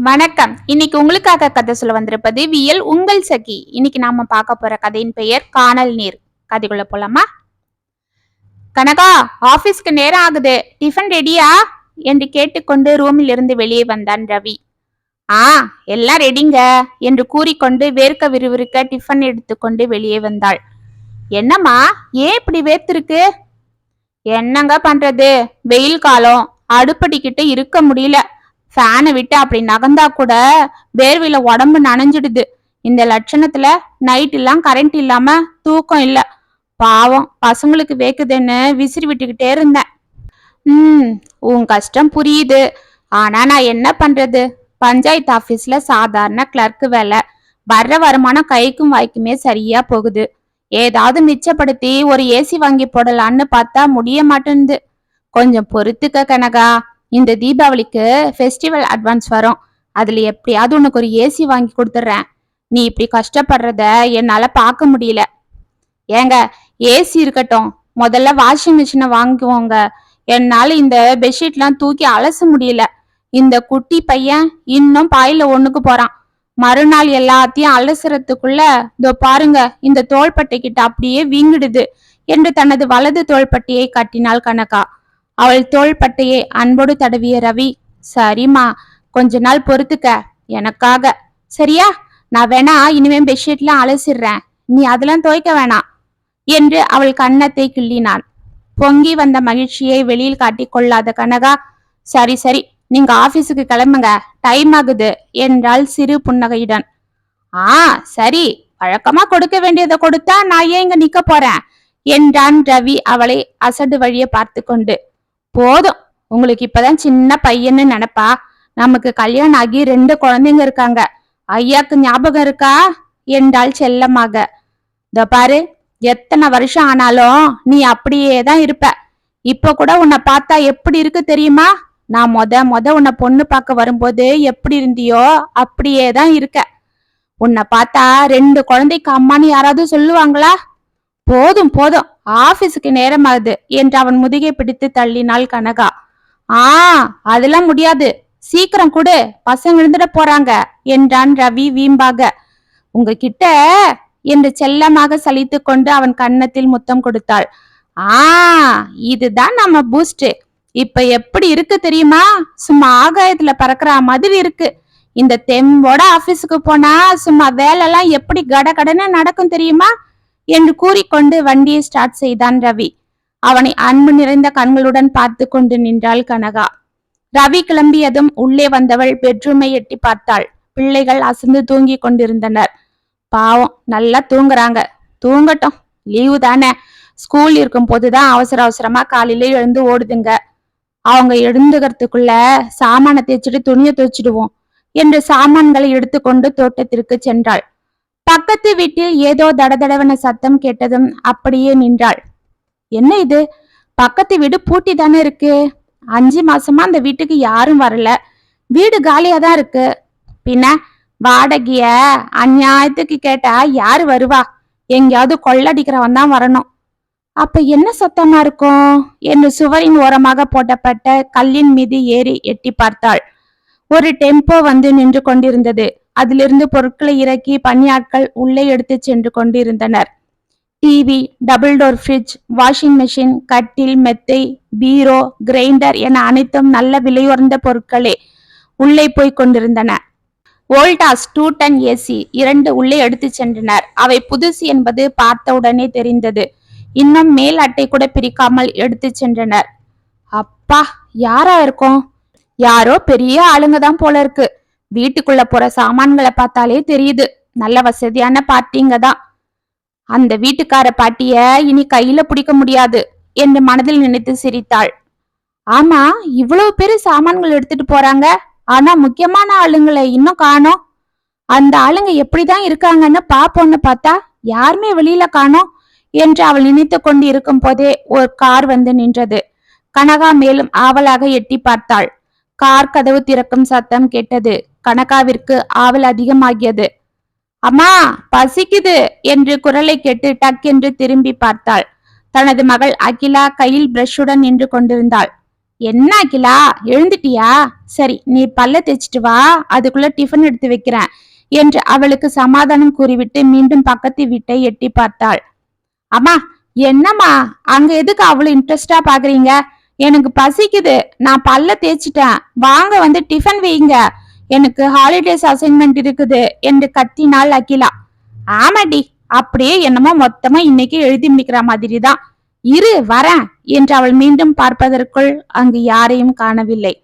வணக்கம். இன்னைக்கு உங்களுக்காக கதை சொல்ல வந்திருப்பது வியல் உங்கள் சகி. இன்னைக்கு நாம பார்க்க போற கதையின் பெயர் காணல் நீர். கதைக்குள்ள போலாமா? கனகா ஆபீஸ்க்கு நேரம் ஆகுது. டிஃபன் ரெடியா? என்று கேட்டுக்கொண்டு ரூமில் இருந்து வெளியே வந்தான் ரவி. ஆ எல்லாம் ரெடிங்க என்று கூறிக்கொண்டு வேர்க்க விறுவிறுக்க டிஃபன் எடுத்துக்கொண்டு வெளியே வந்தாள். என்னம்மா ஏன் இப்படி வேர்த்திருக்கு? என்னங்க பண்றது? வெயில் காலம். அடுப்படிக்கிட்டு இருக்க முடியல. ஃபேனை விட்டு அப்படி நகர்ந்தா கூட வேர்வையில உடம்பு நனைஞ்சிடுது. இந்த லட்சணத்துல நைட் எல்லாம் கரண்ட் இல்லாம தூக்கம் இல்ல. பாவம் பசங்களுக்கு வேக்குதுன்னு விசிறி விட்டுக்கிட்டே இருந்தேன். ம் உன் கஷ்டம் புரியுது. ஆனா நான் என்ன பண்றது? பஞ்சாயத்து ஆபீஸ்ல சாதாரண கிளர்க்கு வேலை. வர்ற வருமானம் கைக்கும் வாய்க்குமே சரியா போகுது. ஏதாவது மிச்சப்படுத்தி ஒரு ஏசி வாங்கி போடலான்னு பார்த்தா முடிய மாட்டேன்து கொஞ்சம் பொறுத்துக்க கனகா. இந்த தீபாவளிக்கு ஃபெஸ்டிவல் அட்வான்ஸ் வரும். அதுல எப்படியாவது உனக்கு ஒரு ஏசி வாங்கி கொடுத்துட்றேன் நீ இப்படி கஷ்டப்படுறத என்னால பார்க்க முடியல. ஏங்க ஏசி இருக்கட்டும். முதல்ல வாஷிங் மிஷினை வாங்குவோங்க. என்னால இந்த பெட்ஷீட்லாம் தூக்கி அலச முடியல. இந்த குட்டி பையன் இன்னும் பாயில ஒண்ணுக்கு போறான். மறுநாள் எல்லாத்தையும் அலசுறதுக்குள்ள இதோ பாருங்க இந்த தோள்பட்டை கிட்ட அப்படியே வீங்கிடுது. என்று தனது வலது தோள்பட்டையை கட்டினாள் கனகா. அவள் தோள்பட்டையை அன்போடு தடவிய ரவி சரிம்மா கொஞ்ச நாள் பொறுத்துக்க எனக்காக. சரியா? நான் வேணா இனிமே பெட்ஷீட்லாம் அலசிடுறேன். நீ அதெல்லாம் துவைக்க வேணாம் என்று அவள் கன்னத்தை கிள்ளினான். பொங்கி வந்த மகிழ்ச்சியை வெளியில் காட்டிக் கொள்ளாத கனகா சரி சரி நீங்க ஆபீஸுக்கு கிளம்புங்க. டைம் ஆகுது என்றாள் சிறு புன்னகையுடன். ஆ சரி வழக்கமா கொடுக்க வேண்டியதை கொடுத்தா நான் ஏன் இங்க நிக்க போறேன்? என்றான் ரவி அவளை அசடு வழிய பார்த்து கொண்டு. போதும். உங்களுக்கு இப்பதான் சின்ன பையன்னு நினைப்பா. நமக்கு கல்யாணம் ஆகி ரெண்டு குழந்தைங்க இருக்காங்க. ஐயாக்கு ஞாபகம் இருக்கா? என்றாள் செல்லமாக. இதோ பாரு எத்தனை வருஷம் ஆனாலும் நீ அப்படியே தான் இருப்ப. இப்ப கூட உன்னை பார்த்தா எப்படி இருக்கு தெரியுமா? நான் மொத மொத உன்னை பொண்ணு பார்க்க வரும்போது எப்படி இருந்தியோ அப்படியே தான் இருக்க. உன்னை பார்த்தா ரெண்டு குழந்தைக்கு அம்மான்னு யாராவது சொல்லுவாங்களா? போதும் போதும். ஆபீஸுக்கு நேரமாகுது என்று அவன் முதுகை பிடித்து தள்ளினாள் கனகா. ஆ அதெல்லாம் முடியாது. சீக்கிரம் கொடு. பசங்க எழுந்துட போறாங்க என்றான் ரவி வீம்பாக. உங்ககிட்ட என்று செல்லமாக சலித்து கொண்டு அவன் கன்னத்தில் முத்தம் கொடுத்தாள். ஆ இதுதான் நம்ம பூஸ்ட் இப்ப எப்படி இருக்கு தெரியுமா? சும்மா ஆகாயத்துல பறக்கிற மாதிரி இருக்கு. இந்த தெம்போட ஆபீஸுக்கு போனா சும்மா வேலைலாம் எப்படி கடகடன்னு நடக்கும் தெரியுமா? என்று கூறிக்கொண்டு வண்டியை ஸ்டார்ட் செய்தான் ரவி. அவனை அன்பு நிறைந்த கண்களுடன் பார்த்து கொண்டு நின்றாள் கனகா. ரவி கிளம்பியதும் உள்ளே வந்தவள் பெட்ரூமை எட்டி பார்த்தாள். பிள்ளைகள் அசந்து தூங்கி கொண்டிருந்தனர். பாவம் நல்லா தூங்குறாங்க. தூங்கட்டும். லீவு தானே. ஸ்கூல் இருக்கும் போதுதான் அவசர அவசரமா காலையில எழுந்து ஓடுதுங்க. அவங்க எழுந்துகிறதுக்குள்ள சாமானை தேய்ச்சிட்டு துணியை துவைச்சிடுவோம் என்று சாமான்களை எடுத்துக்கொண்டு தோட்டத்திற்கு சென்றாள். பக்கத்து வீட்டில் ஏதோ தடதடவன சத்தம் கேட்டதும் அப்படியே நின்றாள். என்ன இது? பக்கத்து வீடு பூட்டி தானே இருக்கு? அஞ்சு மாசமா அந்த வீட்டுக்கு யாரும் வரல. வீடு காலியா தான் இருக்கு. பின்ன வாடகைய அநியாயத்துக்கு கேட்டா யாரு வருவா? எங்கேயாவது கொள்ளடிக்கிறவன் தான் வரணும். அப்ப என்ன சத்தமா இருக்கும்? என்று சுவரின் ஓரமாக போட்டப்பட்ட கல்லின் மீது ஏறி எட்டி பார்த்தாள். ஒரு டெம்போ வந்து நின்று கொண்டிருந்தது. அதிலிருந்து பொருட்களை இறக்கி பணியாட்கள் உள்ளே எடுத்து சென்று கொண்டிருந்தனர். TV double door fridge washing machine கட்டில் மெத்தை பீரோ கிரைண்டர் என அனைத்தும் நல்ல விலையுறந்த பொருட்களே உள்ளே போய் கொண்டிருந்தன. ஓல்டாஸ் டூ டன் ஏசி இரண்டு உள்ளே எடுத்து சென்றனர். அவை புதுசு என்பது பார்த்தவுடனே தெரிந்தது. இன்னும் மேல் அட்டை கூட பிரிக்காமல் எடுத்து சென்றனர். அப்பா யாரா இருக்கும்? யாரோ பெரிய ஆளுங்க தான் போல இருக்கு. வீட்டுக்குள்ள போற சாமான்களை பார்த்தாலே தெரியுது. நல்ல வசதியான பாட்டிங்க தான் அந்த வீட்டுக்கார பாட்டிய இனி கையில பிடிக்க முடியாது என்று மனதில் நினைத்து சிரித்தாள். ஆமா இவ்வளவு பேரு சாமான்கள் எடுத்துட்டு போறாங்க. ஆனா முக்கியமான ஆளுங்களை இன்னும் காணோம். அந்த ஆளுங்க எப்படிதான் இருக்காங்கன்னு பாப்போன்னு பார்த்தா யாருமே வெளியில காணோம் என்று அவள் நினைத்து கொண்டு இருக்கும் போதே ஒரு கார் வந்து நின்றது. கனகா மேலும் ஆவலாக எட்டி பார்த்தாள். கார் கதவு திறக்கும் சத்தம் கேட்டது. கனகாவிற்கு ஆவல் அதிகமாகியது. அம்மா பசிக்குது என்று குரலை கேட்டு டக் என்று திரும்பி பார்த்தாள். தனது மகள் அகிலா கையில் பிரஷுடன் நின்று கொண்டிருந்தாள். என்ன அகிலா எழுந்துட்டியா? சரி நீ பல்ல தேய்ச்சிட்டு வா அதுக்குள்ள டிஃபன் எடுத்து வைக்கிறேன் என்று அவளுக்கு சமாதானம் கூறிவிட்டு மீண்டும் பக்கத்து வீட்டை எட்டி பார்த்தாள். அம்மா என்னம்மா அங்க எதுக்கு அவ்வளவு இன்ட்ரெஸ்டா பாக்குறீங்க? எனக்கு பசிக்குது நான் பல்ல தேய்ச்சிட்டேன் வாங்க வந்து டிஃபன் வைங்க எனக்கு ஹாலிடேஸ் அசைன்மெண்ட் இருக்குது. என்று கத்தினாள் அகிலா. ஆமாடி அப்படியே என்னமோ மொத்தமா இன்னைக்கு எழுதி முடிக்கிற மாதிரி தான் இரு வரேன் என்று அவள் மீண்டும் பார்ப்பதற்குள் அங்கு யாரையும் காணவில்லை.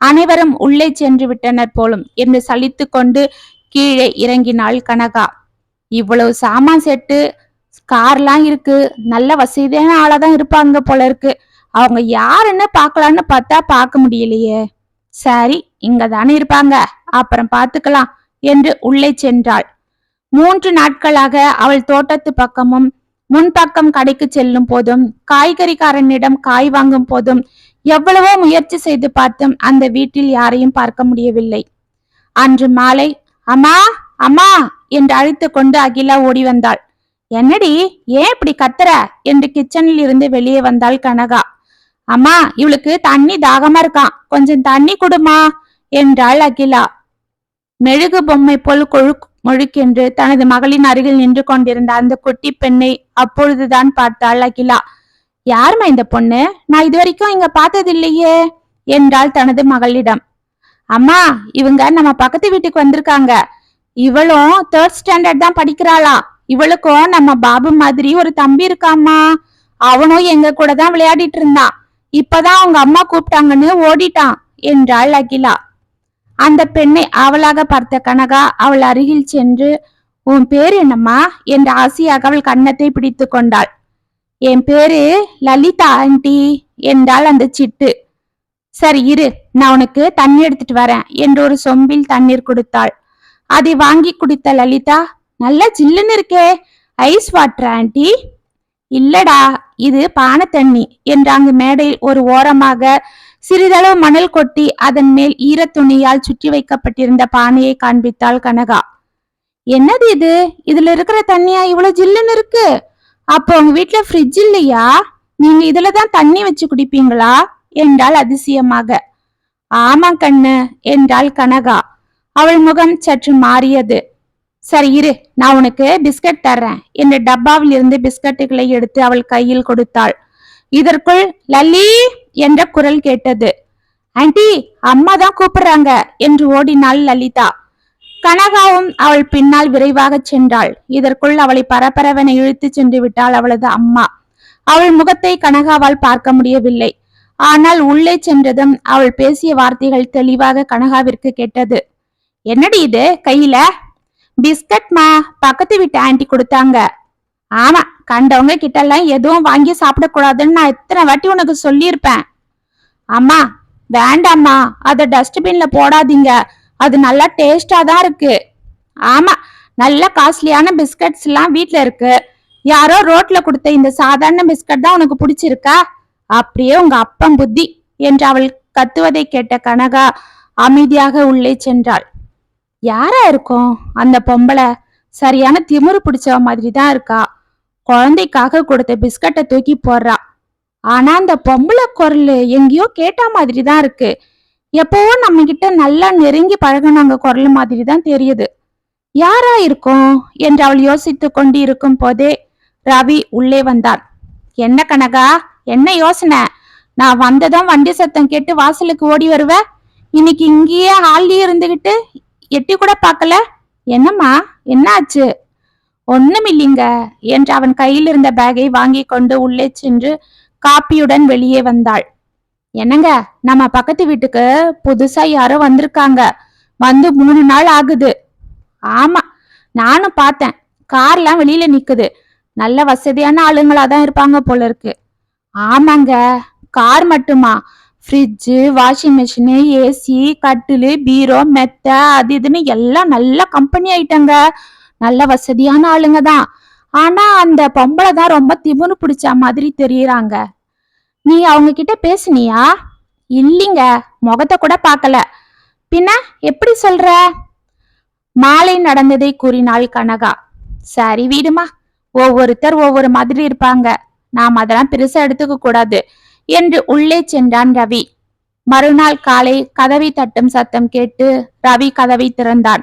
அனைவரும் உள்ளே சென்று விட்டனர் போலும் என்று சலித்து கொண்டு கீழே இறங்கினாள் கனகா. இவ்வளவு சாமான் செட்டு கார்லாம் இருக்கு நல்ல வசதியான ஆளாதான் இருப்பாங்க போல இருக்கு. அவங்க யாருன்னு பார்க்கலான்னு பார்த்தா பார்க்க முடியலையே. சரி இங்க தானே இருப்பாங்க. அப்புறம் பார்த்துக்கலாம் என்று உள்ளே சென்றாள். மூன்று நாட்களாக அவள் தோட்டத்து பக்கமும் முன்பக்கம் கடைக்கு செல்லும் போதும் காய்கறிக்காரனிடம் காய் வாங்கும் போதும் எவ்வளவோ முயற்சி செய்து பார்த்தும் அந்த வீட்டில் யாரையும் பார்க்க முடியவில்லை. அன்று மாலை அம்மா அம்மா என்று அழைத்து கொண்டு அகிலா ஓடி வந்தாள். என்னடி ஏன் இப்படி கத்துற? என்று கிச்சனில் இருந்து வெளியே வந்தாள் கனகா. அம்மா இவளுக்கு தண்ணி தாகமா இருக்கான் கொஞ்சம் தண்ணி கொடுமா? என்றாள் அகிலா. மெழுகு பொம்மை போல் கொழு முழுக்கென்று தனது மகளின் அருகில் நின்று கொண்டிருந்த அந்த குட்டி பெண்ணை அப்பொழுதுதான் பார்த்தாள் அகிலா. யாருமா இந்த பொண்ணு? நான் இதுவரைக்கும் இங்க பார்த்ததில்லையே என்றாள் தனது மகளிடம். அம்மா இவங்க நம்ம பக்கத்து வீட்டுக்கு வந்திருக்காங்க. இவளும் தேர்ட் ஸ்டாண்டர்ட் தான் படிக்கிறாளா. இவளுக்கும் நம்ம பாபு மாதிரி ஒரு தம்பி இருக்காமா அவனும் எங்க கூட தான் விளையாடிட்டு இருந்தான். இப்பதான் அவங்க அம்மா கூப்பிட்டாங்கன்னு ஓடிட்டான் என்றாள் அகிலா. அந்த பெண்ணை அவளாக பார்த்த கனகா அவள் அருகில் சென்று உன் பேர் என்னம்மா? என்று ஆசையாக அவள் கன்னத்தை பிடித்து கொண்டாள். என் பேரு லலிதா ஆண்டி என்றாள் அந்த சிட்டு. சரி இரு நான் உனக்கு தண்ணி எடுத்துட்டு வரேன் என்று ஒரு சொம்பில் தண்ணீர் கொடுத்தாள். அதை வாங்கி குடித்த லலிதா நல்ல ஜில்லுன்னு இருக்கே ஐஸ் வாட்டர் ஆண்டி? இல்லடா இது பானை தண்ணி என்று அங்கு மேடையில் ஒரு ஓரமாக சிறிதளவு மணல் கொட்டி அதன் மேல் ஈரத்துணியால் சுற்றி வைக்கப்பட்டிருந்த பானையை காண்பித்தாள் கனகா. என்னது இது? இதுல இருக்கிற தண்ணியா? இவ்வளவு ஜில்லுன்னு இருக்கு. அப்போ உங்க வீட்டுல ஃப்ரிட்ஜ் இல்லையா? நீங்க இதுல தான் தண்ணி வச்சு குடிப்பீங்களா? என்றாள் அதிசயமாக. ஆமா கண்ணு என்றாள் கனகா. அவள் முகம் சற்று மாறியது. சரி இரு. நான் உனக்கு பிஸ்கட் தர்றேன். என்று டப்பாவில் இருந்து பிஸ்கட்டுகளை எடுத்து அவள் கையில் கொடுத்தாள். இதற்குள் லல்லி என்ற குரல் கேட்டது. ஆண்டி அம்மா தான் கூப்பிடுறாங்க என்று ஓடினாள் லலிதா. கனகாவும் அவள் பின்னால் விரைவாக சென்றாள். இதற்குள் அவளை பரபரவென இழுத்து சென்று விட்டாள் அவளது அம்மா. அவள் முகத்தை கனகாவால் பார்க்க முடியவில்லை. ஆனால் உள்ளே சென்றதும் அவள் பேசிய வார்த்தைகள் தெளிவாக கனகாவிற்கு கேட்டது. என்னடி இது கையில? பிஸ்கட் மா பக்கத்து வீட்டு ஆண்டி கொடுத்தாங்க. ஆமா கண்டவங்க கிட்ட எல்லாம் எதுவும் வாங்கி சாப்பிடக்கூடாதுன்னு நான் எத்தனை வாட்டி உனக்கு சொல்லியிருப்பேன். அம்மா வேண்டாம்மா அதை டஸ்ட்பின்ல போடாதீங்க. அது நல்லா டேஸ்டா தான் இருக்கு. ஆமா நல்ல காஸ்ட்லியான பிஸ்கட்ஸ் எல்லாம் வீட்ல இருக்கு. யாரோ ரோட்ல கொடுத்த இந்த சாதாரண பிஸ்கட் தான் உனக்கு பிடிச்சிருக்கா? அப்படியே உங்க அப்பன் புத்தி என்று அவள் கத்துவதை கேட்ட கனகா அமைதியாக உள்ளே சென்றாள். யாரா இருக்கும் அந்த பொம்பளை? சரியான திமிரு பிடிச்சவ மாதிரி தான் இருக்கா? குழந்தைக்காக கொடுத்த பிஸ்கட்டை தூக்கி போடுறா. ஆனா அந்த பொம்பளை குரல் எங்கேயோ கேட்ட மாதிரி தான் இருக்கு. எப்பவோ நம்ம கிட்ட நல்லா நெருங்கி பழகுனாங்க குரல் மாதிரி தான் தெரியுது. யாரா இருக்கும்? என்று அவள் யோசித்து கொண்டு இருக்கும் போதே ரவி உள்ளே வந்தான். என்ன கனகா? என்ன யோசனை? நான் வந்ததும் வண்டி சத்தம் கேட்டு வாசலுக்கு ஓடி வருவ? இன்னைக்கு இங்கேயே ஹால்லயே இருந்துகிட்டு எட்டி கூட பார்க்கல? என்னம்மா? என்ன ஆச்சு ஒண்ணுமில்லைங்க என்று அவன் கையில் இருந்த பேக்கை வாங்கி கொண்டு உள்ளே சென்று காப்பியுடன் வெளியே வந்தாள். என்னங்க நம்ம பக்கத்து வீட்டுக்கு புதுசா யாரோ வந்திருக்காங்க. வந்து மூணு நாள் ஆகுது. ஆமா நானும் பார்த்தேன். கார்லாம் வெளியில நிக்குது. நல்ல வசதியான ஆளுங்களா தான் இருப்பாங்க போல இருக்கு. ஆமாங்க கார் மட்டுமா? ஃப்ரிட்ஜு வாஷிங் மிஷினு ஏசி கட்டிலு பீரோ மெத்த அது இதுன்னு எல்லாம் நல்ல கம்பெனி ஆயிட்டாங்க. நல்ல வசதியான ஆளுங்க தான் ஆனா அந்த பொம்பளை தான் ரொம்ப திமுனு பிடிச்ச மாதிரி தெரியறாங்க. நீ அவங்க கிட்ட பேசுனியா? இல்லைங்க முகத்தை கூட பார்க்கல பின்ன எப்படி சொல்ற? மாலை நடந்ததை கூறினாள் கனகா. சரி வீடுமா ஒவ்வொருத்தர் ஒவ்வொரு மாதிரி இருப்பாங்க. நாம் அதெல்லாம் பெருசா எடுத்துக்க கூடாது என்று உள்ளே சென்றான் ரவி. மறுநாள் காலை கதவை தட்டும் சத்தம் கேட்டு ரவி கதவை திறந்தான்.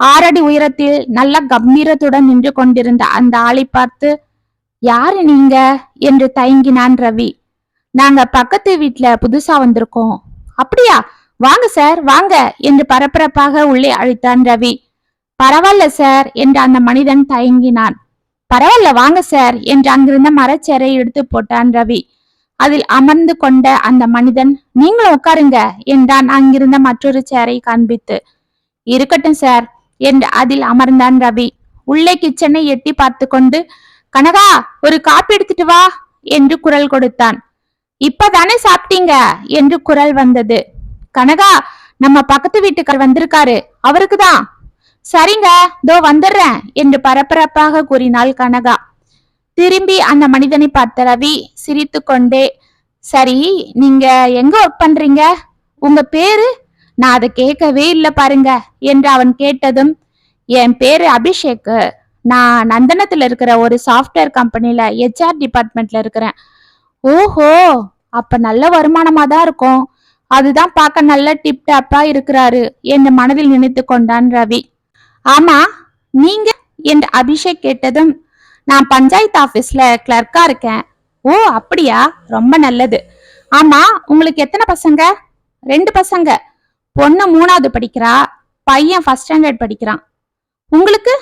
ஆறடி உயரத்தில் நல்ல கம்பீரத்துடன் நின்று கொண்டிருந்த அந்த ஆளை பார்த்து யாரு நீங்க? என்று தயங்கினான் ரவி. நாங்க பக்கத்து வீட்டுல புதுசா வந்திருக்கோம். அப்படியா? வாங்க சார் வாங்க என்று பரபரப்பாக உள்ளே அழைத்தான் ரவி. பரவாயில்ல சார் என்று அந்த மனிதன் தயங்கினான். பரவாயில்ல வாங்க சார் என்று அங்கிருந்த மரச்சேரை எடுத்து போட்டான் ரவி. அதில் அமர்ந்து கொண்ட அந்த மனிதன் நீங்களும் உட்காருங்க என்றான் அங்கிருந்த மற்றொரு சேரை காண்பித்து. இருக்கட்டும் சார் என்று அதில் அமர்ந்தான் ரவி. உள்ளே கிச்சனை எட்டி பார்த்து கொண்டு கனகா ஒரு காப்பி எடுத்துட்டு வா என்று குரல் கொடுத்தான். இப்பதானே சாப்பிட்டீங்க? என்று குரல் வந்தது. கனகா நம்ம பக்கத்து வீட்டுக்கார் வந்திருக்காரு. அவருக்குதான் சரிங்க தோ வந்துடுறேன் என்று பரபரப்பாக கூறினாள் கனகா. திரும்பி அந்த மனிதனை பார்த்த ரவி சிரித்து கொண்டே சரி நீங்க எங்க ஒர்க் பண்றீங்க? உங்க பேரு? நான் அதை கேட்கவே இல்லை பாருங்க என்று அவன் கேட்டதும் என் பேரு அபிஷேக். நான் நந்தனத்துல இருக்கிற ஒரு சாஃப்ட்வேர் கம்பெனில ஹெச்ஆர் டிபார்ட்மெண்ட்ல இருக்கிறேன். ஓஹோ! அப்ப நல்ல வருமானமா தான் இருக்கும். அதுதான் பார்க்க நல்ல டிப் டாப்பா இருக்கிறாரு என்று மனதில் நினைத்து கொண்டான் ரவி. ஆமா நீங்க? என்று அபிஷேக் கேட்டதும் நான் பஞ்சாயத்து ஆபீஸ்ல கிளர்க்கா இருக்கேன். ஓ அப்படியா? ரொம்ப நல்லது. ஆமா உங்களுக்கு எத்தனை பசங்க? ரெண்டு பசங்க. பொண்ணு மூணாவது படிக்கிறா பையன் ஃபர்ஸ்ட் ஸ்டாண்டர்ட் படிக்கிறான். உங்களுக்கு?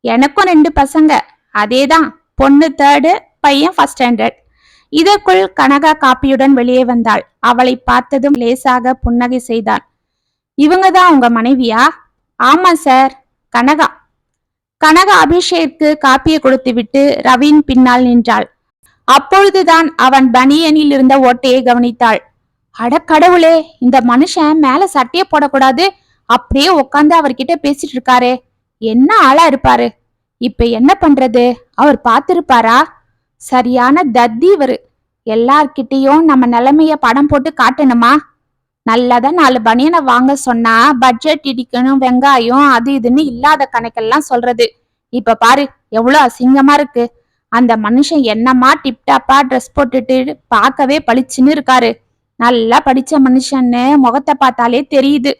எனக்கும் ரெண்டு பசங்க. அதேதான் பொண்ணு தேர்டு பையன் ஃபர்ஸ்ட் ஸ்டாண்டர்ட் இதற்குள் கனகா காப்பியுடன் வெளியே வந்தாள். அவளை பார்த்ததும் லேசாக புன்னகை செய்தான் இவங்க தான் உங்க மனைவியா? ஆமா சார் கனகா. கனகா அபிஷேக்கு காப்பியை கொடுத்துவிட்டு ரவியின் பின்னால் நின்றாள். அப்பொழுதுதான் அவன் பனியனில் இருந்த ஓட்டையை கவனித்தாள். அட கடவுளே இந்த மனுஷன் மேல சட்டையை போடக்கூடாது. அப்படியே உட்காந்து அவர்கிட்ட பேசிட்டு இருக்காரு. என்ன ஆளா இருப்பாரு? இப்ப என்ன பண்றது? அவர் பார்த்திருப்பாரா? சரியான தத்தி இவரு. எல்லார்கிட்டயும் நம்ம நிலைமைய படம் போட்டு காட்டணுமா? நல்லதா நாலு பனியனை வாங்க சொன்னா பட்ஜெட் இடிக்கணும் வெங்காயம் அது இதுன்னு இல்லாத கணக்கெல்லாம் சொல்றது. இப்ப பாரு எவ்வளவு அசிங்கமா இருக்கு. அந்த மனுஷன் என்னமா டிப்டாப்பா ட்ரெஸ் போட்டுட்டு பார்க்கவே பளிச்சுன்னு இருக்காரு. நல்லா படிச்ச மனுஷன்னு முகத்தை பார்த்தாலே தெரியுது.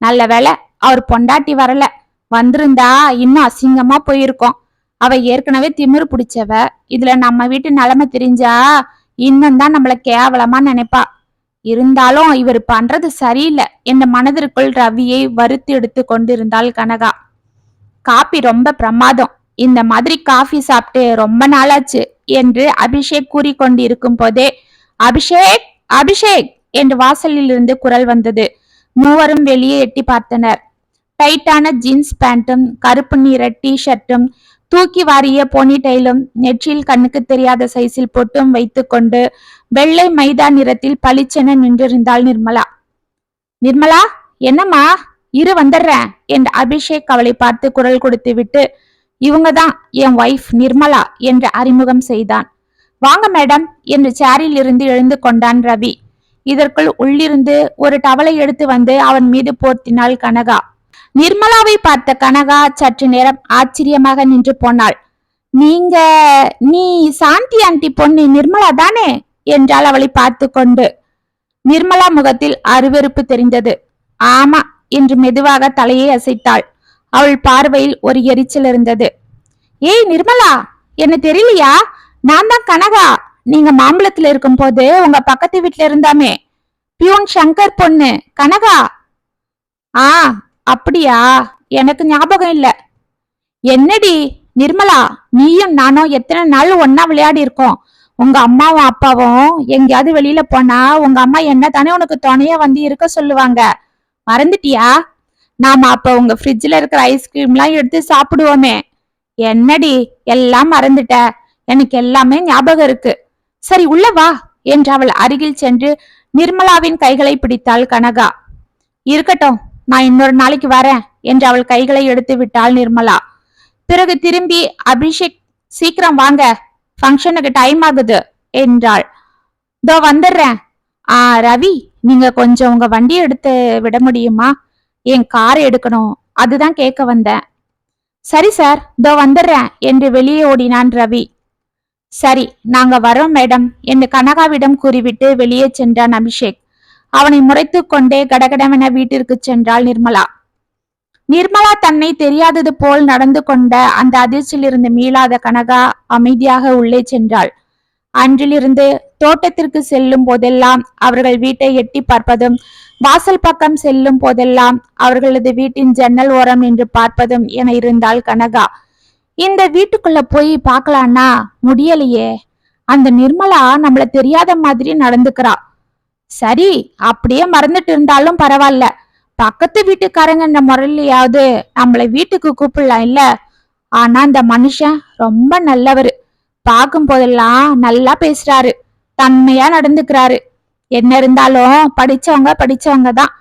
நல்ல வேலை அவர் பொண்டாட்டி வரல. வந்திருந்தா இன்னும் அசிங்கமா போயிருக்கோம். அவ ஏற்கனவே திமிரு பிடிச்சவ. இதுல நம்ம வீட்டு நிலைமை தெரிஞ்சா இன்னும் தான் நம்மள கேவலமா நினைப்பா. இருந்தாலும் இவர் பண்றது சரியில்லை. என்ற மனதிற்குள் ரவியை வறுத்து எடுத்து கொண்டிருந்தாள் கனகா. காபி ரொம்ப பிரமாதம். இந்த மாதிரி காஃபி சாப்பிட்டு ரொம்ப நாளாச்சு என்று அபிஷேக் கூறிக்கொண்டிருக்கும் போதே அபிஷேக்! அபிஷேக் என்று வாசலில் இருந்து குரல் வந்தது. மூவரும் வெளியே எட்டி பார்த்தனர். டைட்டான ஜீன்ஸ் பேண்ட்டும் கருப்பு நிற டி ஷர்ட்டும் தூக்கி வாரிய போனிடைலும் நெற்றியில் கண்ணுக்கு தெரியாத சைஸில் பொட்டும் வைத்துக்கொண்டு வெள்ளை மைதா நிறத்தில் பளிச்சென நின்றிருந்தாள் நிர்மலா. நிர்மலா என்னம்மா? இரு வந்துடுறேன் என்று அபிஷேக் அவளை பார்த்து குரல் கொடுத்து விட்டு இவங்க தான் என் ஒய்ஃப் நிர்மலா என்று அறிமுகம் செய்தான். வாங்க மேடம் என்று சேரில் இருந்து எழுந்து கொண்டான் ரவி. இதற்குள் உள்ளிருந்து ஒரு டவலை எடுத்து வந்து அவன் மீது போர்த்தினாள் கனகா. நிர்மலாவை பார்த்த கனகா சற்று நேரம் ஆச்சரியமாக நின்று போனாள். நீங்க நீ சாந்தி ஆண்டி பொண்ணு நிர்மலா தானே? என்றாள் அவளை பார்த்து கொண்டு. நிர்மலா முகத்தில் அருவருப்பு தெரிந்தது. ஆமா என்று மெதுவாக தலையை அசைத்தாள். அவள் பார்வையில் ஒரு எரிச்சல் இருந்தது. ஏய் நிர்மலா என்ன தெரியலையா? நான் தான் கனகா. நீங்க மாம்பழத்துல இருக்கும்போது உங்க பக்கத்து வீட்டுல இருந்தாமே. பியூன் சங்கர் பொண்ணு. கனகா. ஆ அப்படியா? எனக்கு ஞாபகம் இல்ல. என்னடி? நிர்மலா நீயும் நானும் எத்தனை நாள் ஒன்னா விளையாடி இருக்கோம். உங்க அம்மாவும் அப்பாவும் எங்கேயாவது வெளியில போனா உங்க அம்மா என்ன தானே உனக்கு துணையா வந்து இருக்க சொல்லுவாங்க. மறந்துட்டியா? நாம அப்ப உங்க ஃப்ரிட்ஜ்ல இருக்கிற ஐஸ்கிரீம்லாம் எடுத்து சாப்பிடுவோமே. என்னடி? எல்லாம் மறந்துட்ட. எனக்கு எல்லாமே ஞாபகம் இருக்கு. சரி உள்ள வா என்று அவள் அருகில் சென்று நிர்மலாவின் கைகளை பிடித்தாள் கனகா. இருக்கட்டும் நான் இன்னொரு நாளைக்கு வரேன் என்று அவள் கைகளை எடுத்து விட்டாள் நிர்மலா. பிறகு திரும்பி அபிஷேக் சீக்கிரம் வாங்க. ஃபங்க்ஷனுக்கு டைம் ஆகுது என்றாள். இதோ வந்துடுறேன். ஆ ரவி நீங்க கொஞ்சம் உங்க வண்டியை எடுத்து விட முடியுமா? என் கார் எடுக்கணும். அதுதான் கேட்க வந்தேன். சரி சார். இதோ வந்துடுறேன் என்று வெளியே ஓடினான் ரவி. சரி நாங்க வரோம் மேடம். என்று கனகாவிடம் கூறிவிட்டு வெளியே சென்றான் அபிஷேக். அவனை முறைத்துக் கொண்டே கடகடவென வீட்டிற்கு சென்றாள் நிர்மலா. நிர்மலா தன்னை தெரியாதது போல் நடந்து கொண்ட அந்த அதிர்ச்சியிலிருந்து மீளாத கனகா அமைதியாக உள்ளே சென்றாள். அன்றிலிருந்து தோட்டத்திற்கு செல்லும் போதெல்லாம் அவர்கள் வீட்டை எட்டி பார்ப்பதும் வாசல் பக்கம் செல்லும் போதெல்லாம் அவர்களது வீட்டின் ஜன்னல் ஓரம் நின்று பார்ப்பதும் என இருந்தாள் கனகா. இந்த வீட்டுக்குள்ள போய் பார்க்கலான்னா முடியலையே. அந்த நிர்மலா நம்மள தெரியாத மாதிரி நடந்துக்கிறா. சரி அப்படியே மறந்துட்டு இருந்தாலும் பரவாயில்ல. பக்கத்து வீட்டுக்காரங்கன்ற முறையிலையாவது நம்மளை வீட்டுக்கு கூப்பிடலாம் இல்ல? ஆனா அந்த மனுஷன் ரொம்ப நல்லவர். பார்க்கும் போதெல்லாம் நல்லா பேசுறாரு. தன்மையா நடந்துக்கிறாரு. என்ன இருந்தாலும் படிச்சவங்க படிச்சவங்க தான்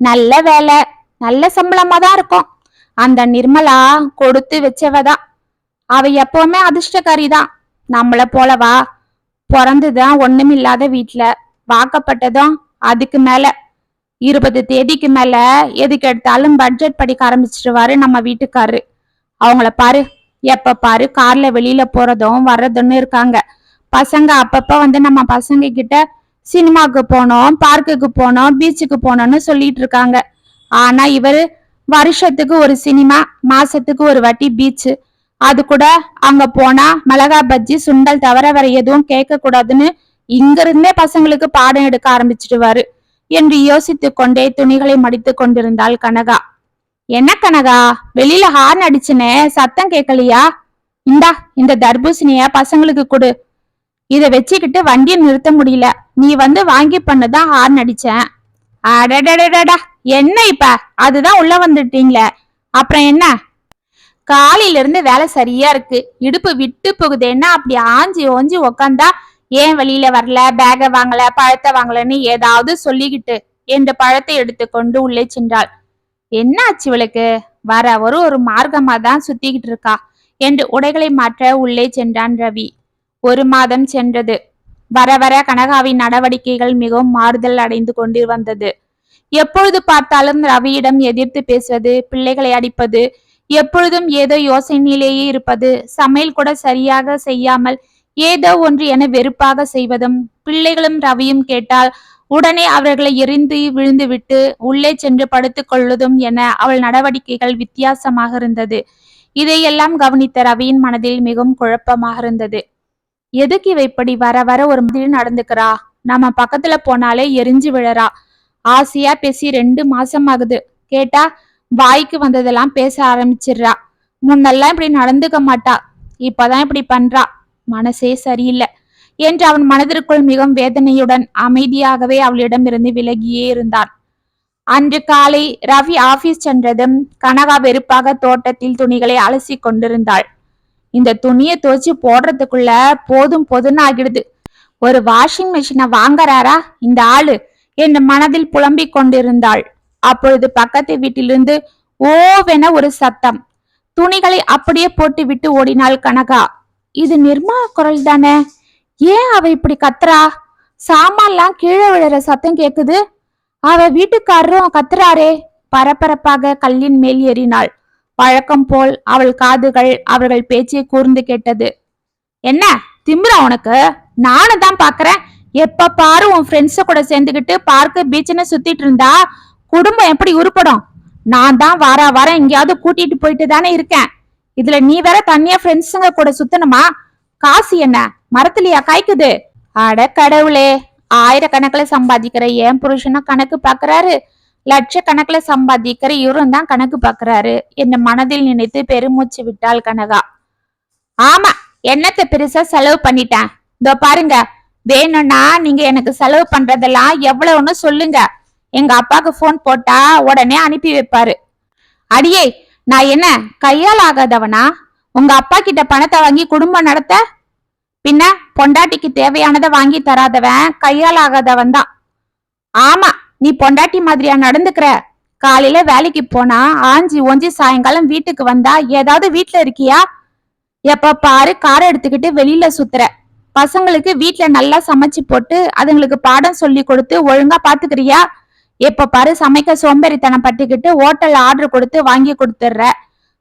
நல்ல வேலை நல்ல சம்பளமா தான் இருக்கும். அந்த நிர்மலா கொடுத்து வச்சவதான் அவ எப்பவுமே அதிர்ஷ்டக்காரி தான் நம்மள போலவா? பிறந்துதான் ஒண்ணுமில்லாத வீட்டுல வாக்கப்பட்டதும் அதுக்கு மேல. இருபது தேதிக்கு மேல எதுக்கு எடுத்தாலும் பட்ஜெட் படிக்க ஆரம்பிச்சிருவாரு நம்ம வீட்டுக்காரரு அவங்கள பாரு எப்ப பாரு கார்ல வெளியில போறதும் வர்றதுன்னு இருக்காங்க. பசங்க அப்பப்ப வந்து நம்ம பசங்க கிட்ட சினிமாக்கு போனோம் பார்க்குக்கு போனோம் பீச்சுக்கு போனோம்னு சொல்லிட்டு இருக்காங்க. ஆனா இவரு வருஷத்துக்கு ஒரு சினிமா மாசத்துக்கு ஒரு வாட்டி பீச் அது கூட அங்க போனா மிளகா பஜ்ஜி சுண்டல் தவிர வேற எதுவும் கேட்க கூடாதுன்னு இங்க இருந்தே பசங்களுக்கு பாடம் எடுக்க ஆரம்பிச்சிடுவாரு என்று யோசித்து கொண்டே துணிகளை மடித்து கொண்டிருந்தாள் கனகா. என்ன கனகா வெளியில ஹார்ன் அடிச்சுனே சத்தம் கேட்கலையா? இந்தா இந்த தர்பூசணிய பசங்களுக்கு கொடு. இத வச்சுக்கிட்டு வண்டியை நிறுத்த முடியல. நீ வந்து வாங்கி பண்ணதான் ஹார்ன் அடிச்சேன். அடடடடடா என்ன இப்ப? அதுதான் உள்ள வந்துட்டீங்களே. அப்புறம் என்ன? காலையில இருந்து வேலை சரியா இருக்கு. இடுப்பு விட்டு போகுதேன்னா அப்படி ஆஞ்சி ஓஞ்சி உக்காந்தா ஏன் வெளியில வரல? பேக வாங்கல பழத்தை வாங்கலன்னு ஏதாவது சொல்லிக்கிட்டு என்று பழத்தை எடுத்துக்கொண்டு உள்ளே சென்றாள். என்ன ஆச்சு இவளுக்கு? வர ஒரு ஒரு மார்க்கமா தான் சுத்திக்கிட்டு இருக்கா. என்று உடைகளை மாற்ற உள்ளே சென்றான் ரவி. ஒரு மாதம் சென்றது. வர வர கனகாவின் நடவடிக்கைகள் மிகவும் மாறுதல் அடைந்து கொண்டு வந்தது எப்பொழுது பார்த்தாலும் ரவியிடம் எதிர்த்து பேசுவது பிள்ளைகளை அடிப்பது எப்பொழுதும் ஏதோ யோசனையிலேயே இருப்பது சமையல் கூட சரியாக செய்யாமல் ஏதோ ஒன்று என வெறுப்பாக செய்வதும் பிள்ளைகளும் ரவியும் கேட்டால் உடனே அவர்களை எரிந்து விழுந்துவிட்டு உள்ளே சென்று படுத்துக் கொள்வதும் என அவள் நடவடிக்கைகள் வித்தியாசமாக இருந்தது. இதையெல்லாம் கவனித்த ரவியின் மனதில் மிகவும் குழப்பமாக இருந்தது. எதுக்கு இவ இப்படி வர வர ஒரு மாதிரி நடந்துக்கிறா? நம்ம பக்கத்துல போனாலே எரிஞ்சு விழறா. ஆசையா பேசி ரெண்டு மாசம் ஆகுது. கேட்டா வாய்க்கு வந்ததெல்லாம் பேச ஆரம்பிச்சிடுறா. முன்னெல்லாம் இப்படி நடந்துக்க மாட்டா. இப்பதான் இப்படி பண்றா. மனசே சரியில்லை. என்று அவன் மனதிற்குள் மிகவும் வேதனையுடன் அமைதியாகவே அவளிடமிருந்து விலகியே இருந்தான். அன்று காலை ரவி ஆபீஸ் சென்றதும் கனகா வெறுப்பாக தோட்டத்தில் துணிகளை அலசி கொண்டிருந்தாள். இந்த துணியை துவச்சி போடுறதுக்குள்ள போதும் போதும்னு ஆகிடுது. ஒரு வாஷிங் மிஷினை வாங்குறாரா? இந்த ஆளு என்று மனதில் புலம்பிக் கொண்டிருந்தாள். அப்பொழுது பக்கத்து வீட்டிலிருந்து ஓவென ஒரு சத்தம். துணிகளை அப்படியே போட்டு விட்டு ஓடினாள் கனகா. இது நிர்மா குரல் தானே? ஏன் அவ இப்படி கத்துறா? சாமான்லாம் கீழே விழுற சத்தம் கேக்குது. அவ வீட்டுக்காரரும் கத்துறாரே. பரபரப்பாக கல்லின் மேல் ஏறினாள். வழக்கம் போல் அவள் காதுகள் அவர்கள் பேச்சை கூர்ந்து கேட்டது. என்ன திமிரா உனக்கு? நானும் தான் பாக்குறேன் எப்ப பாரு உன் ஃப்ரெண்ட்ஸ கூட சேர்ந்துக்கிட்டு பார்க்கு பீச்னு சுத்திட்டு இருந்தா குடும்பம் எப்படி உருப்படும்? நான் தான் வார வாரம் எங்கேயாவது கூட்டிட்டு போயிட்டு தானே இருக்கேன். இதுல நீ வேற தனியா ஃப்ரெண்ட்ஸுங்க கூட சுத்தணுமா? காசு என்ன? மரத்துலயா காய்க்குது? அட கடவுளே ஆயிரக்கணக்கில் சம்பாதிக்கிற என் புருஷனும் கணக்கு பாக்குறாரு லட்சக்கணக்கில் சம்பாதிக்கிற இவரும் தான் கணக்கு பாக்குறாரு. என்ன மனதில் நினைத்து பெருமூச்சு விட்டாள் கனகா. ஆமா என்னத்தை பெருசா செலவு பண்ணிட்டேன். இதோ பாருங்க வேணும்னா நீங்க எனக்கு செலவு பண்றதெல்லாம் எவ்வளவுன்னு சொல்லுங்க. எங்க அப்பாவுக்கு ஃபோன் போட்டா உடனே அனுப்பி வைப்பாரு. அடியே நான் என்ன கையால் ஆகாதவனா? உங்க அப்பா கிட்ட பணத்தை வாங்கி குடும்பம் நடத்த? பின்ன பொண்டாட்டிக்கு தேவையானதை வாங்கி தராதவன் கையால் ஆகாதவன் தான். ஆமா நீ பொண்டாட்டி மாதிரியா நடந்துக்கிற? காலையில வேலைக்கு போனா ஆஞ்சி ஒஞ்சி சாயங்காலம் வீட்டுக்கு வந்தா ஏதாவது வீட்டுல இருக்கியா? எப்ப பாரு காரை எடுத்துக்கிட்டு வெளியில சுத்துற. பசங்களுக்கு வீட்ல நல்லா சமைச்சு போட்டு அதுங்களுக்கு பாடம் சொல்லி கொடுத்து ஒழுங்கா பாத்துக்கிறியா? எப்ப பாரு சமைக்க சோம்பேறித்தனம் பட்டுக்கிட்டு ஹோட்டல்ல ஆர்டர் கொடுத்து வாங்கி கொடுத்துடுற.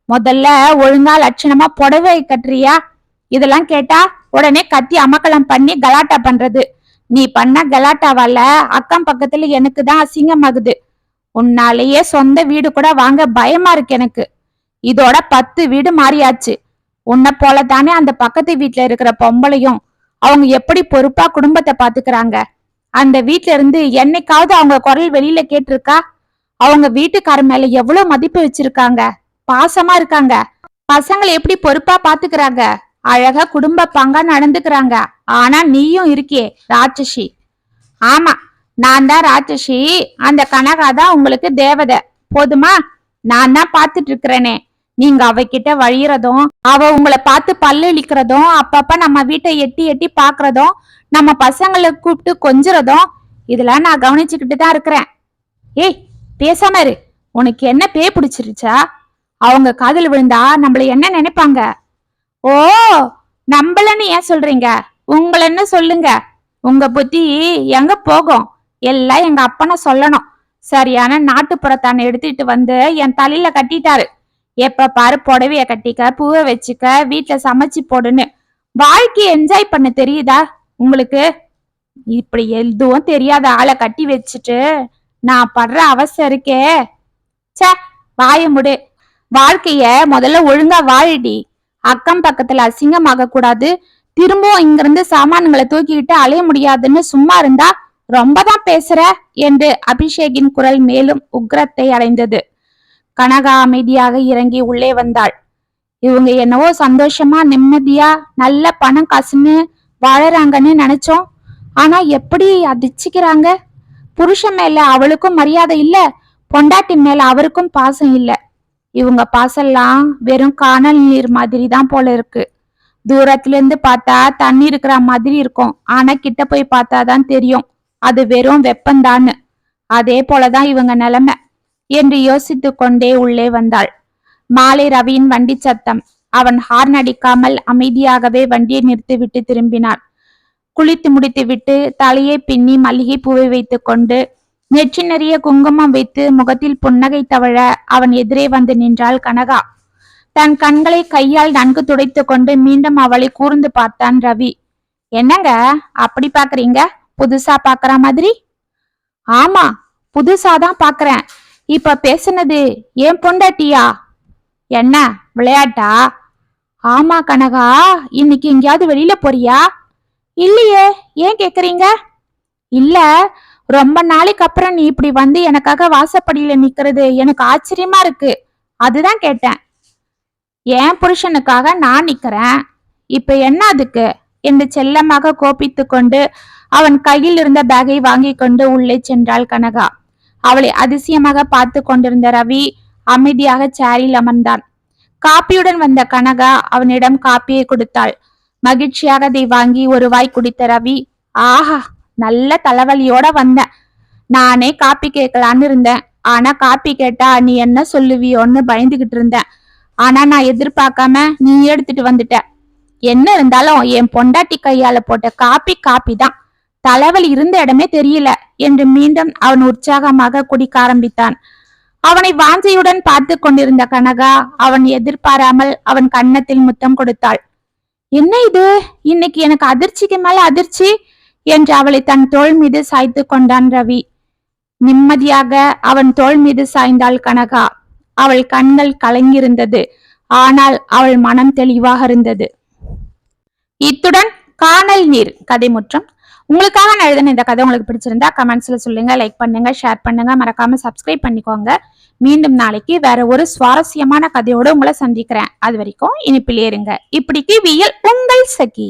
முதல்ல ஒழுங்கா லட்சணமா புடவை கட்டுறியா? இதெல்லாம் கேட்டா உடனே கத்தி அமக்கலம் பண்ணி கலாட்டா பண்றது. நீ பண்ண கலாட்டாவால அக்கம் பக்கத்துல எனக்கு தான் அசிங்கமாகுது. உன்னாலேயே சொந்த வீடு கூட வாங்க பயமா இருக்கு எனக்கு. இதோட பத்து வீடு மாறியாச்சு. உன்னை போல தானே அந்த பக்கத்து வீட்டுல இருக்கிற பொம்பளையும் அவங்க எப்படி பொறுப்பா குடும்பத்தை பாத்துக்கிறாங்க? அந்த வீட்ல இருந்து என்னைக்காவது அவங்க குரல் வெளியில கேட்டிருக்கா? அவங்க வீட்டுக்கார மேல எவ்வளவு மதிப்பு வச்சிருக்காங்க? பாசமா இருக்காங்க. பசங்களை எப்படி பொறுப்பா பாத்துக்கிறாங்க? அழகா குடும்ப பங்கா நடந்துக்கிறாங்க. ஆனா நீயும் இருக்கியே ராட்சசி. ஆமா நான் தான் ராட்சசி. அந்த கனகா தான் உங்களுக்கு தேவதை. போதுமா? நான் தான் பாத்துட்டு இருக்கிறேனே நீங்க அவகிட்ட வழியறதும் அவ உங்களை பார்த்து பல்லு இழிக்கிறதும் அப்பப்ப நம்ம வீட்டை எட்டி எட்டி பாக்குறதும் நம்ம பசங்களை கூப்பிட்டு கொஞ்சுறதும் இதெல்லாம் நான் கவனிச்சுக்கிட்டு தான் இருக்கிறேன். ஏய் பேசாம இரு. உனக்கு என்ன பே பிடிச்சிருச்சா? அவங்க காதல் விழுந்தா நம்மள என்ன நினைப்பாங்க? ஓ நம்மளன்னு ஏன் சொல்றீங்க? உங்களன்னு சொல்லுங்க? உங்க புத்தி எங்க போகும்? எல்லாம் எங்க அப்பனை சொல்லணும். சரியான நாட்டுப்புறத்தான எடுத்துட்டு வந்து என் தலையில கட்டிட்டாரு. எப்ப பாரு புடவைய கட்டிக்க பூவை வச்சுக்க வீட்டுல சமைச்சு போடுன்னு. வாழ்க்கையை என்ஜாய் பண்ண தெரியுதா உங்களுக்கு? இப்படி எதுவும் தெரியாத ஆளை கட்டி வச்சுட்டு நான் படுற அவசரம் இருக்கே. ச்சே வாய முடு. வாழ்க்கைய முதல்ல ஒழுங்கா வாழிடி. அக்கம் பக்கத்துல அசிங்கமாக கூடாது. திரும்பவும் இங்கிருந்து சாமான்களை தூக்கிக்கிட்டு அலைய முடியாதுன்னு சும்மா இருந்தா ரொம்பதான் பேசுற என்று அபிஷேகின் குரல் மேலும் உக்ரத்தை அடைந்தது. கனகா அமைதியாக இறங்கி உள்ளே வந்தாள். இவங்க என்னவோ சந்தோஷமா நிம்மதியா நல்ல பணம் காசுன்னு வாழறாங்கன்னு நினைச்சோம். ஆனா எப்படி அதிச்சுக்கிறாங்க புருஷன் மேல அவளுக்கும் மரியாதை இல்ல பொண்டாட்டி மேல அவருக்கும் பாசம் இல்லை. இவங்க பாசெல்லாம் வெறும் காணல் நீர் மாதிரி தான் போல இருக்கு. தூரத்துல இருந்து பார்த்தா தண்ணி இருக்கிற மாதிரி இருக்கும். ஆனா கிட்ட போய் பார்த்தா தான் தெரியும். அது வெறும் வெப்பந்தான்னு. அதே போலதான் இவங்க நிலைமை. என்று யோசித்து கொண்டே உள்ளே வந்தாள். மாலை ரவியின் வண்டி சத்தம். அவன் ஹார்ன் அடிக்காமல் அமைதியாகவே வண்டியை நிறுத்திவிட்டு திரும்பினான். குளித்து முடித்துவிட்டு தலையை பின்னி மல்லிகை பூவை வைத்துக்கொண்டு நெற்றி நிறைய குங்குமம் வைத்து முகத்தில் புன்னகை தவழ அவன் எதிரே வந்து நின்றாள் கனகா. தன் கண்களை கையால் நன்கு துடைத்து கொண்டு மீண்டும் அவளை கூர்ந்து பார்த்தான் ரவி. என்னங்க? அப்படி பாக்குறீங்க புதுசா பாக்குற மாதிரி? ஆமா புதுசாதான் பாக்குறேன் இப்ப பேசுனது ஏன் பொண்டாட்டியா? என்ன விளையாட்டா? ஆமா கனகா இன்னைக்கு எங்கேயாவது வெளியில போறியா? இல்லையே ஏன் கேக்குறீங்க? இல்ல ரொம்ப நாளைக்கு அப்புறம் நீ இப்படி வந்து எனக்காக வாசப்படியில நிக்கிறது எனக்கு ஆச்சரியமா இருக்கு. அதுதான் கேட்டேன். என் புருஷனுக்காக நான் நிக்கிறேன். இப்ப என்ன அதுக்கு? என்று செல்லமாக கோபித்து கொண்டு அவன் கையில் இருந்த பேக்கை வாங்கி கொண்டு உள்ளே சென்றாள் கனகா. அவளை அதிசயமாக பார்த்து கொண்டிருந்த ரவி அமைதியாக சேரில் அமர்ந்தான். காப்பியுடன் வந்த கனகா அவனிடம் காப்பியை கொடுத்தாள். மகிழ்ச்சியாக அதை வாங்கி ஒரு வாய் குடித்த ரவி ஆஹா நல்ல தலைவலியோட வந்தேன். நானே காப்பி கேட்கலான்னு இருந்தேன். ஆனா காப்பி கேட்டா நீ என்ன சொல்லுவியோன்னு பயந்துகிட்டு இருந்தேன். ஆனா நான் எதிர்பார்க்காம நீ எடுத்துட்டு வந்துட்ட. என்ன இருந்தாலும் என் பொண்டாட்டி கையால போட்ட காப்பி காப்பி தான் தலைவலி இருந்த இடமே தெரியல. என்று மீண்டும் அவன் உற்சாகமாக குடிக்க ஆரம்பித்தான். அவனை வாஞ்சையுடன் பார்த்து கொண்டிருந்த கனகா அவன் எதிர்பாராமல் அவன் கன்னத்தில் முத்தம் கொடுத்தாள். என்ன இது? இன்னைக்கு எனக்கு அதிர்ச்சிக்கு மேல அதிர்ச்சி? என்று அவளை தன் தோள் மீது சாய்த்து கொண்டான் ரவி. நிம்மதியாக அவன் தோள் மீது சாய்ந்தாள் கனகா. அவள் கண்கள் கலங்கியிருந்தது. ஆனால் அவள் மனம் தெளிவாக இருந்தது. இத்துடன் காணல் நீர் கதை முற்றம். உங்களுக்காக நான் எழுதின இந்த கதை உங்களுக்கு பிடிச்சிருந்தா கமெண்ட்ஸ்ல சொல்லுங்க லைக் பண்ணுங்க ஷேர் பண்ணுங்க. மறக்காம சப்ஸ்கிரைப் பண்ணிக்கோங்க. மீண்டும் நாளைக்கு வேற ஒரு சுவாரஸ்யமான கதையோடு உங்களை சந்திக்கிறேன். அது வரைக்கும் இனிப்பிலே இருங்க இப்படிக்கு வியல் உங்கள் சகி.